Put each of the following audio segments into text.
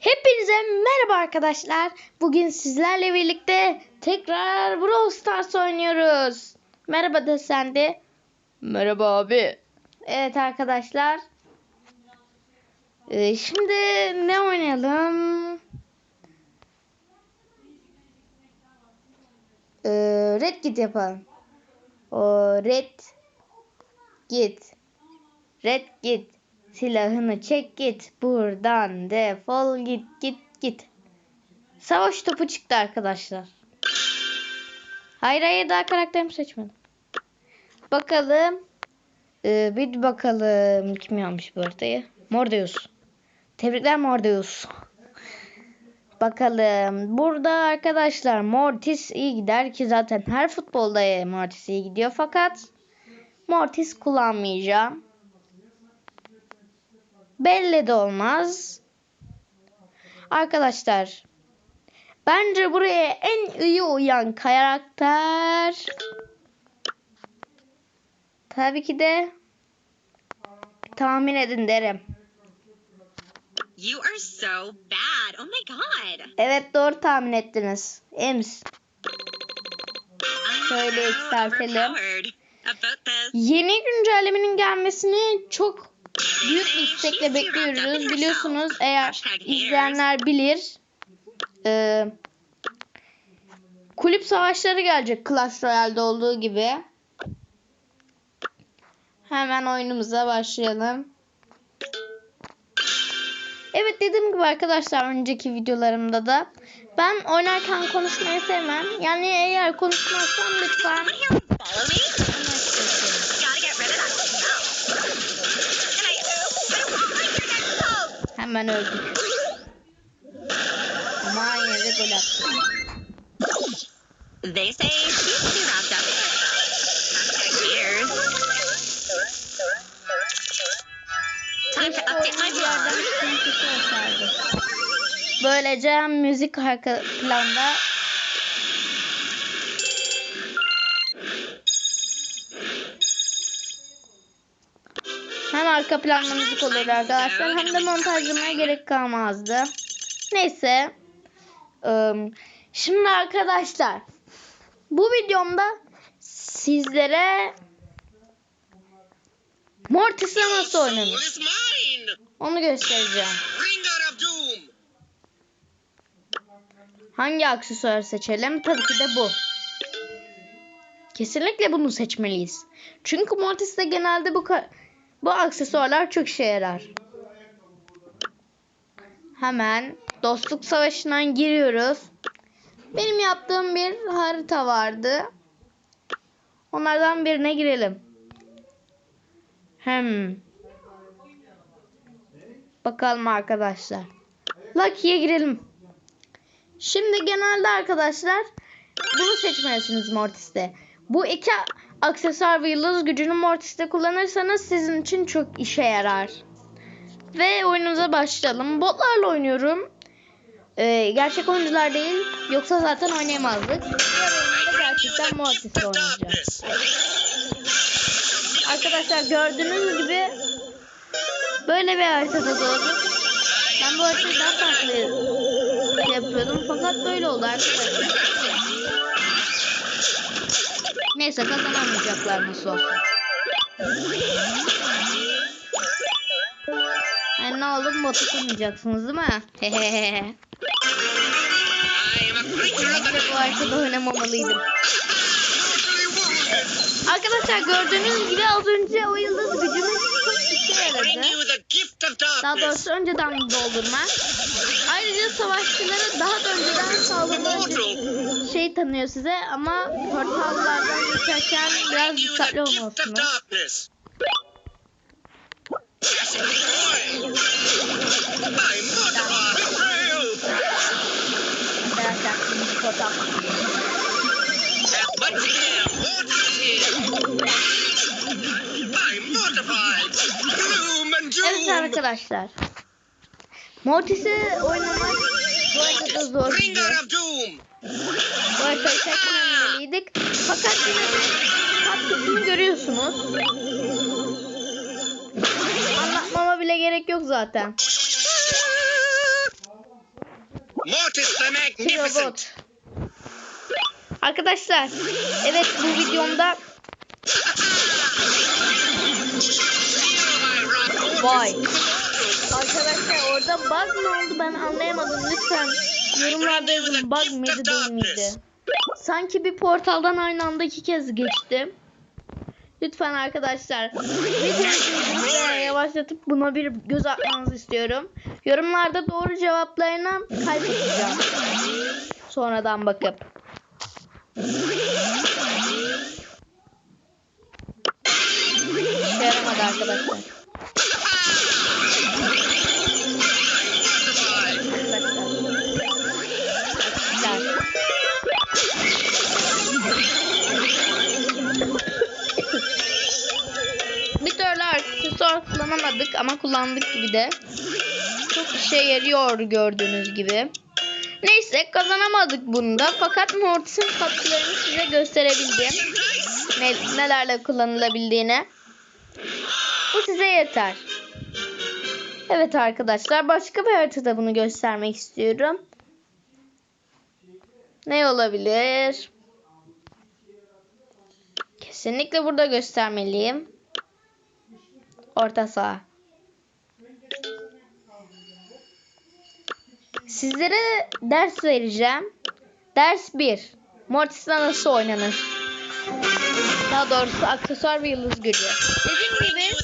Hepinize merhaba arkadaşlar. Bugün sizlerle birlikte tekrar Brawl Stars oynuyoruz. Merhaba de sen de. Merhaba abi. Evet arkadaşlar. Ee, şimdi ne oynayalım? Ee, red git yapalım. O red git. Red git. Silahını çek git. Buradan defol git git git. Savaş topu çıktı arkadaşlar. Hayır hayır daha karakterimi seçmedim. Bakalım. Ee, bir bakalım. Kim yapmış bu haritayı? Mordeus. Tebrikler Mordeus. Bakalım. Burada arkadaşlar Mortis iyi gider ki zaten her futbolda Mortis iyi gidiyor fakat Mortis kullanmayacağım. Belli de olmaz. Arkadaşlar bence buraya en iyi uyan karakter tabii ki de tahmin edin derim. You are so bad. Oh my god. Evet doğru tahmin ettiniz. Ems. Şöyle yükseltelim. Yeni güncellemenin gelmesini çok büyük bir istekle bekliyoruz. Biliyorsunuz eğer izleyenler bilir. Ee, kulüp savaşları gelecek Clash Royale'de olduğu gibi. Hemen oyunumuza başlayalım. Evet dediğim gibi arkadaşlar önceki videolarımda da ben oynarken konuşmayı sevmem. Yani eğer konuşmazsam lütfen Hemen öldük. Ama yine de gol attı. They say she's too wrapped up. Time to update my vlog. Böylece müzik arka planda hem arka planda müzik olur arkadaşlar hem de montajlamaya gerek kalmazdı. Neyse. Im, Şimdi arkadaşlar bu videomda sizlere Mortis'e nasıl oynanır onu göstereceğim. Hangi aksesuarı seçelim? Tabii ki de bu. Kesinlikle bunu seçmeliyiz. Çünkü Mortis'te genelde bu bu aksesuarlar çok işe yarar. Hemen dostluk savaşından giriyoruz. Benim yaptığım bir harita vardı. Onlardan birine girelim. Hem. Bakalım arkadaşlar. Lucky'ye girelim. Şimdi genelde arkadaşlar bunu seçmelisiniz Mortis'te. Bu iki aksesuar ve yıldız gücünü Mortis'te kullanırsanız sizin için çok işe yarar. Ve oyunumuza başlayalım. Botlarla oynuyorum. Ee, gerçek oyuncular değil. Yoksa zaten oynayamazdık. Diğer oyunda gerçekten Mortis'le oynayacağız. Arkadaşlar gördüğünüz gibi böyle bir haritada doğduk. Ben bu haritayı daha farklı yapıyordum fakat böyle oldu arkadaşlar. Neyse kazanamayacaklar nasıl olsa. Yani ne oldu botu tutmayacaksınız değil mi? Hehehe. Bu haritada oynamamalıydım. Arkadaşlar gördüğünüz gibi az önce o yıldız gücümüz çok işe yaradı. Daha doğrusu önceden doldurma. Ayrıca savaşçıları daha da önceden saldırma şey tanıyor size ama portallardan geçerken biraz dikkatli olmalısınız. portal. Evet arkadaşlar. Mortis'i oynamak bu arada zor. Bu haritayı seçmemeliydik. Fakat yine de katkısını görüyorsunuz. Anlatmama bile gerek yok zaten. iki magnificent. robot. Arkadaşlar evet bu videomda Vay. Arkadaşlar orada bug mı oldu ben anlayamadım. Lütfen yorumlarda yazın bug mıydı değil miydi? Sanki bir portaldan aynı anda iki kez geçtim. Lütfen arkadaşlar videoyu yavaşlatıp buna bir göz atmanızı istiyorum. Yorumlarda doğru cevaplarına kalp atacağım. Sonradan bakıp. Yaramadı. Arkadaşlar. Aksesuar kullanamadık ama kullandık gibi de. Çok işe yarıyor gördüğünüz gibi. Neyse kazanamadık bunu da. Fakat Mortis'in katkılarını size gösterebildim. Ne, nelerle kullanılabildiğini. Bu size yeter. Evet arkadaşlar başka bir haritada bunu göstermek istiyorum. Ne olabilir? Kesinlikle burada göstermeliyim. Orta saha. Sizlere ders vereceğim. Ders 1. Mortis'la nasıl oynanır? Daha doğrusu aksesuar ve yıldız gücü. Dediğim gibi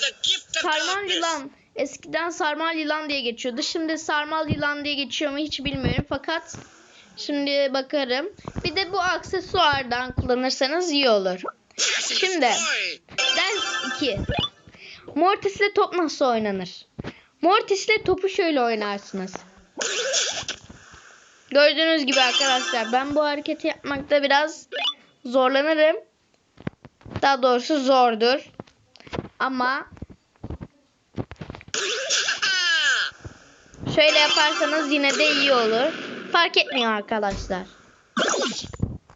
sarmal yılan. Eskiden sarmal yılan diye geçiyordu. Şimdi sarmal yılan diye geçiyor mu hiç bilmiyorum. Fakat şimdi bakarım. Bir de bu aksesuardan kullanırsanız iyi olur. Şimdi ders 2. Mortis'le top nasıl oynanır? Mortis'le topu şöyle oynarsınız. Gördüğünüz gibi arkadaşlar ben bu hareketi yapmakta biraz zorlanırım. Daha doğrusu zordur. Ama şöyle yaparsanız yine de iyi olur. Fark etmiyor arkadaşlar.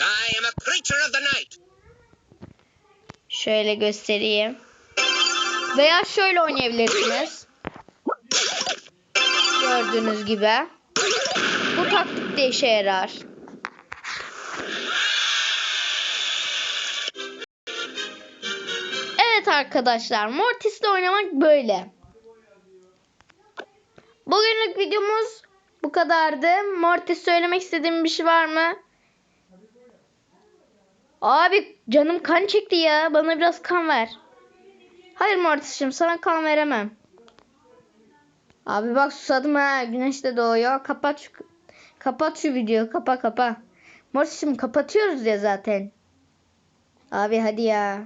I am a creature of the night. Şöyle göstereyim. Veya şöyle oynayabilirsiniz. Gördüğünüz gibi. Bu taktik de işe yarar. Evet arkadaşlar Mortis'le oynamak böyle. Bugünlük videomuz bu kadardı. Mortis söylemek istediğim bir şey var mı? Abi canım kan çekti ya. Bana biraz kan ver. Hayır Mortis'cim sana kan veremem. Abi bak susadım ha. Güneş de doğuyor. Kapat şu, kapat şu videoyu. Kapa kapa. Mortis'cim kapatıyoruz ya zaten. Abi hadi ya.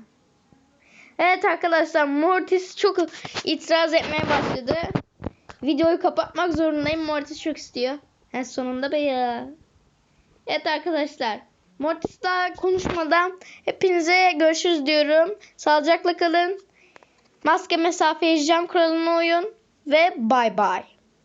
Evet arkadaşlar Mortis çok itiraz etmeye başladı. Videoyu kapatmak zorundayım. Mortis çok istiyor. En sonunda be ya. Evet arkadaşlar. Mortis daha konuşmadan hepinize görüşürüz diyorum. Sağlıcakla kalın. Maske mesafe hijyen kuralına uyun ve bay bay.